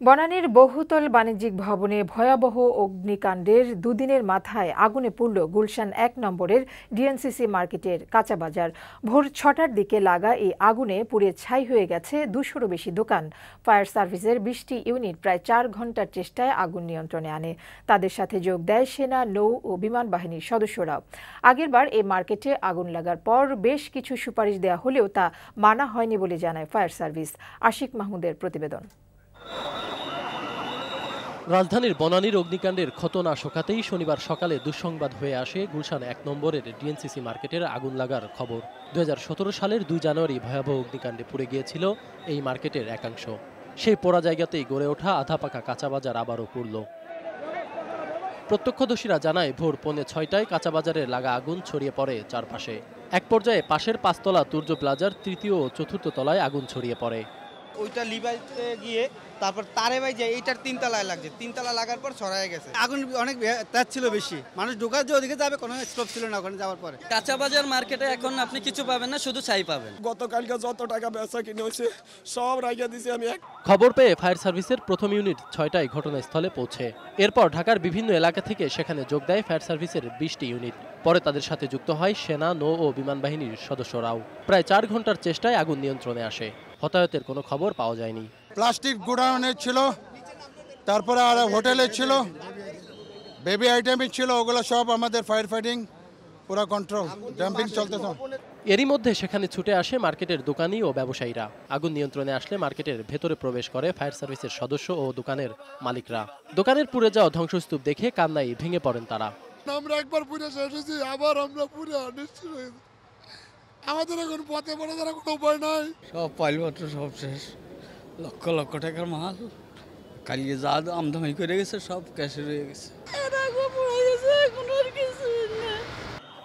বনানীর বহুতল বাণিজ্যিক ভবনে ভয়াবহ অগ্নিকাণ্ডের দুদিনের মাথায় আগুনে পুড়ল গুলশান এক নম্বরের ডিএনসিসি মার্কেটের কাঁচা বাজার। ভোর ছটার দিকে লাগা এই আগুনে পুড়ে ছাই হয়ে গেছে দুশোরও বেশি দোকান। ফায়ার সার্ভিসের বিশটি ইউনিট প্রায় চার ঘণ্টার চেষ্টায় আগুন নিয়ন্ত্রণে আনে। তাদের সাথে যোগ দেয় সেনা, নৌ ও বিমান বাহিনীর সদস্যরাও। আগেরবার এই মার্কেটে আগুন লাগার পর বেশ কিছু সুপারিশ দেওয়া হলেও তা মানা হয়নি বলে জানায় ফায়ার সার্ভিস। আশিক মাহমুদের প্রতিবেদন। রাজধানীর বনানীর অগ্নিকাণ্ডের ক্ষত না শোকাতেই শনিবার সকালে দুঃসংবাদ হয়ে আসে গুলশান এক নম্বরের ডিএনসিসি মার্কেটের আগুন লাগার খবর। দু হাজার সতেরো সালের দুই জানুয়ারি ভয়াবহ অগ্নিকাণ্ডে পুড়ে গিয়েছিল এই মার্কেটের একাংশ। সেই পোড়া জায়গাতেই গড়ে ওঠা আধা পাকা কাঁচা বাজার আবারও পুড়ল। প্রত্যক্ষদর্শীরা জানায়, ভোর পৌনে ছয়টায় কাঁচা বাজারে লাগা আগুন ছড়িয়ে পড়ে চারপাশে। এক পর্যায়ে পাশের পাঁচতলা তুর্য প্লাজার তৃতীয় ও চতুর্থ তলায় আগুন ছড়িয়ে পড়ে। ওইটা লিবাইতে গিয়ে তারপর তারে ভাই যায় এইটার তিনতলায় লাগছে তিনতলা লাগার পর ছড়ায় গেছে। আগুন অনেক তেজ ছিল বেশি। মানুষ ঢোকার যে ওদিকে যাবে কোনো স্টোভ ছিল না ওখানে যাওয়ার পরে। কাঁচা বাজার মার্কেটে এখন আপনি কিছু পাবেন না শুধু ছাই পাবেন। গতকালকে যত টাকা বেচা কিনে হয়েছে সব রাখিয়ে দিছি আমি এক খবর পেয়ে ফায়ার সার্ভিসের প্রথম ইউনিট ছয়টায় ঘটনাস্থলে পৌঁছে। এরপর ঢাকার বিভিন্ন এলাকা থেকে সেখানে যোগ দেয় ফায়ার সার্ভিসের বিশটি ইউনিট। পরে তাদের সাথে যুক্ত হয় সেনা নৌ ও বিমান বাহিনীর সদস্যরাও। প্রায় চার ঘণ্টার চেষ্টায় আগুন নিয়ন্ত্রণে আসে। হতাহতের কোনো খবর পাওয়া যায়নি। প্লাস্টিক গোডাউনের ছিল তারপরে আর হোটেলের ছিল বেবি আইটেমের ছিল ওগুলো সব আমাদের ফায়ার ফাইটিং পুরো কন্ট্রোল ডাম্পিং চলতেছে এরই মধ্যে সেখানে ছুটে আসে মার্কেটের দোকানি ও ব্যবসায়ীরা। আগুন নিয়ন্ত্রণে আসলে মার্কেটের ভেতরে প্রবেশ করে ফায়ার সার্ভিসের সদস্য ও দোকানের মালিকরা। দোকানের পুড়ে যাওয়া ধ্বংসস্তূপ দেখে কান্নায় ভেঙে পড়েন তারা। আমরা একবার হয়েছি আবার আমরা হয়েছি আমাদের এখন পথে পড়ে যারা কোনো উপায় নাই। সব পাইলপত্র সব শেষ। লক্ষ লক্ষ টাকার মাল। কালিয়ে যা আমদামি করে গেছে সব ক্যাশে রয়ে গেছে।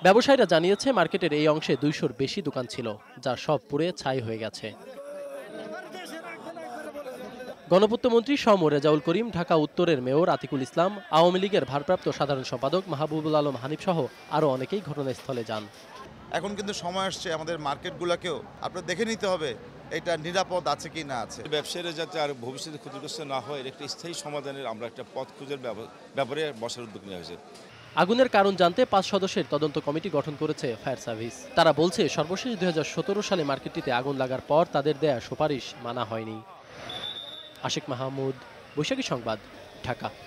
ব্যবসায়ীরা জানিয়েছে মার্কেটের এই অংশে দুইশোর বেশি দোকান ছিল যা সব পুড়ে ছাই হয়ে গেছে। গণপূর্তমন্ত্রী সম রেজাউল করিম ঢাকা উত্তরের মেয়র আতিকুল ইসলাম আওয়ামী লীগের ভারপ্রাপ্ত সাধারণ সম্পাদক মাহবুবুল আলম হানিফ সহ আরও অনেকেই ঘটনাস্থলে যান। এখন কিন্তু সময় আসছে আমাদের মার্কেটগুলোকেও আপনার দেখে নিতে হবে এটা নিরাপদ আছে কি না আছে। ব্যবসায়ীরা যাতে আর ভবিষ্যতে ক্ষতিগ্রস্ত না হয় এর একটা স্থায়ী সমাধানের আমরা একটা পথ খুঁজের ব্যাপ- ব্যাপারে বসার উদ্যোগ নেওয়া হয়েছে। আগুনের কারণ জানতে পাঁচ সদস্যের তদন্ত কমিটি গঠন করেছে ফায়ার সার্ভিস। তারা বলছে সর্বশেষ দুই হাজার সতেরো সালে মার্কেটটিতে আগুন লাগার পর তাদের দেয়া সুপারিশ মানা হয়নি। আশিক মাহমুদ বৈশাখী সংবাদ ঢাকা।